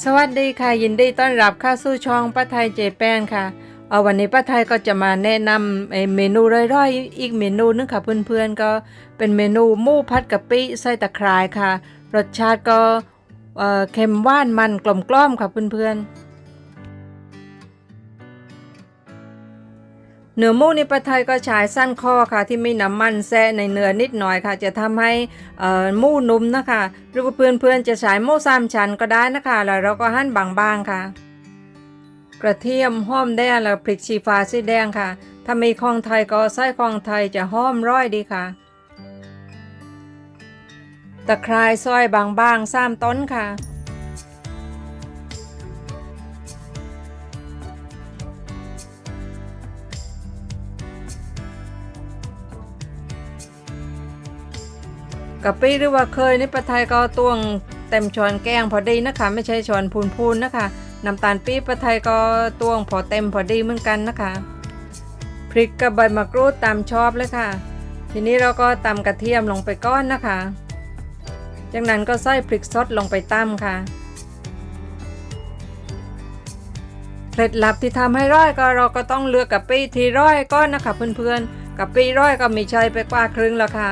สวัสดีค่ะยินดีต้อนรับเข้าสู่ช่องป้าไทยเจแปนค่ะเอาวันนี้ป้าไทยก็จะมาแนะนำเมนูร่อยๆ อีกเมนูนึงค่ะเพื่อนๆก็เป็นเมนูหมูผัดกะปิใส่ตะไคร้ค่ะ รสชาติก็เเค็มหวานมันกลมกล่อมค่ะเพื่อนๆ เนื้อมูนี่ป้าไทยก็ใช้สั้นคอค่ะที่มีน้ำมันแซะในเนื้อนิดหน่อยค่ะ จะทำให้มูนุ่มนะคะ หรือว่าเพื่อนๆจะใช้มูสามชั้นก็ได้นะคะ แล้วเราก็หั่นบางๆค่ะ กระเทียมหอมแดงแล้วพริกชี้ฟ้าสีแดงค่ะ ถ้ามีของไทยก็ใส่ของไทยจะหอมร้อยดีค่ะ ตะไคร้ซอยบางๆสามต้นค่ะ กะปิหรือว่าเคยนี่ปลาไทยก็ตวงเต็มช้อนแกงพอดีนะคะ ไม่ใช่ช้อนพูนๆนะคะน้ำตาลปี๊บปลาไทยก็ตวงพอเต็มพอดีเหมือนกันนะคะพริกกับใบมะกรูดตามชอบเลยค่ะ ทีนี้เราก็ตำกระเทียมลงไปก้อนนะคะ จากนั้นก็ใส่พริกสดลงไปตำค่ะเคล็ดลับที่ทำให้ร้อยก็เราก็ต้องเลือกกะปิที่ร้อยก้อนนะคะเพื่อนๆกะปิร้อยก็มีใช้ไปกว่าครึ่งแล้วค่ะ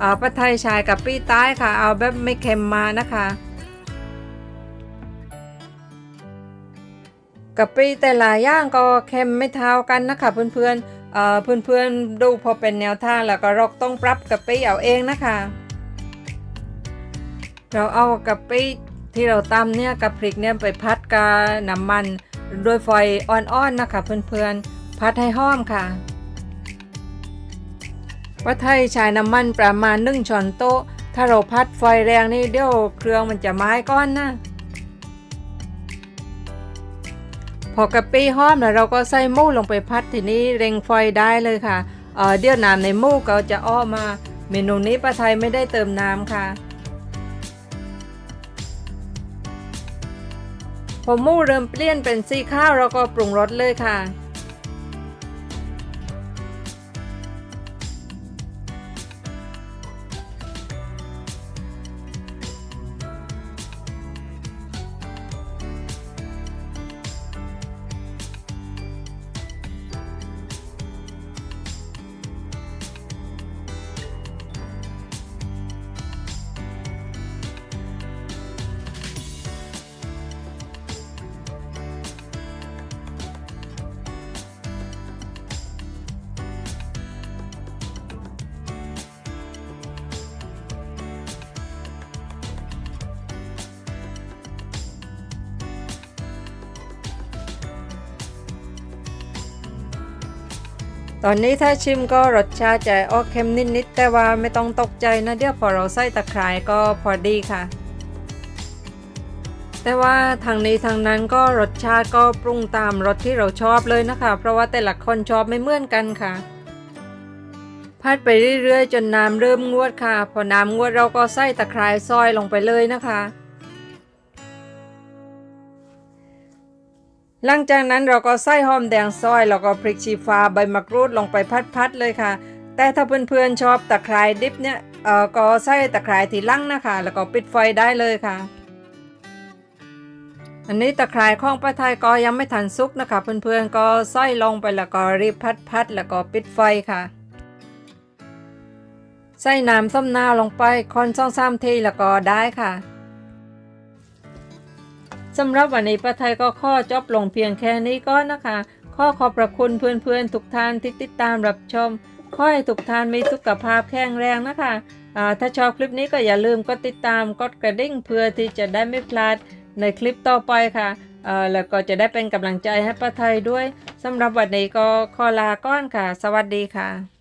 เอาปลาไทยชายกับปี้ใต้ค่ะ เอาแบบไม่เค็มมานะคะกะปิแต่ละย่างก็เค็มไม่เท่ากันนะคะเพื่อนๆเอ่อเพื่อนๆดูพอเป็นแนวทางแล้วก็เราต้องปรับกะปิเอาเองนะคะ เราเอากะปิที่เราตำเนี่ยกับพริกเนี่ยไปพัดกับน้ำมัน ด้วยไฟอ่อนๆนะคะเพื่อนๆพัดให้หอมค่ะ ว่าไทยใช้น้ำมันประมาณหนึ่งช้อนโต๊ะ ถ้าเราพัดไฟแรงนี่เดี๋ยวเครื่องมันจะไม้ก้อนนะ พอกะปิหอมแล้วเราก็ใส่หมูลงไปพัดทีนี้เร่งไฟได้เลยค่ะเเดี๋ยวน้ำในหมูก็จะอ้อมมาเมนูนี้ป้าไทยไม่ได้เติมน้ำค่ะพอหมูเริ่มเปลี่ยนเป็นสีข้าวเราก็ปรุงรสเลยค่ะ ตอนนี้ถ้าชิมก็รสชาติจะออกเค็มนิดๆแต่ว่าไม่ต้องตกใจนะเดี๋ยวพอเราใส่ตะไคร้ก็พอดีค่ะ แต่ว่าทางนี้ทางนั้นก็รสชาติก็ปรุงตามรสที่เราชอบเลยนะคะ เพราะว่าแต่ละคนชอบไม่เหมือนกันค่ะพัดไปเรื่อยๆ จนน้ำเริ่มงวดค่ะ พอน้ำงวดเราก็ใส่ตะไคร้ซอยลงไปเลยนะคะ หลังจากนั้นเราก็ใส่หอมแดงซอย แล้วก็พริกชี้ฟ้าใบมะกรูดลงไปพัดๆเลยค่ะ แต่ถ้าเพื่อนๆชอบตะไคร้ดิบเนี่ยเอ่อก็ใส่ตะไคร้ทีลังนะคะ แล้วก็ปิดไฟได้เลยค่ะ อันนี้ตะไคร้ของป้าไทยก็ยังไม่ทันสุกนะคะ เพื่อนๆก็ใส่ลงไปแล้วก็รีบพัดๆแล้วก็ปิดไฟค่ะใส่น้ำส้มนาวลงไปคนสองสามทีแล้วก็ได้ค่ะ สำหรับวันนี้ป้าไทยก็ข้อจบลงเพียงแค่นี้ก็นะคะ ข้อขอบพระคุณเพื่อนๆ ทุกท่านที่ติดตามรับชมขอให้ทุกท่านมีสุขภาพแข็งแรงนะคะถ้าชอบคลิปนี้ก็อย่าลืมกดติดตามกดกระดิ่งเพื่อที่จะได้ไม่พลาดในคลิปต่อไปค่ะแล้วก็จะได้เป็นกำลังใจให้ป้าไทยด้วยสำหรับวันนี้ก็ขอลาก่อนค่ะ สวัสดีค่ะ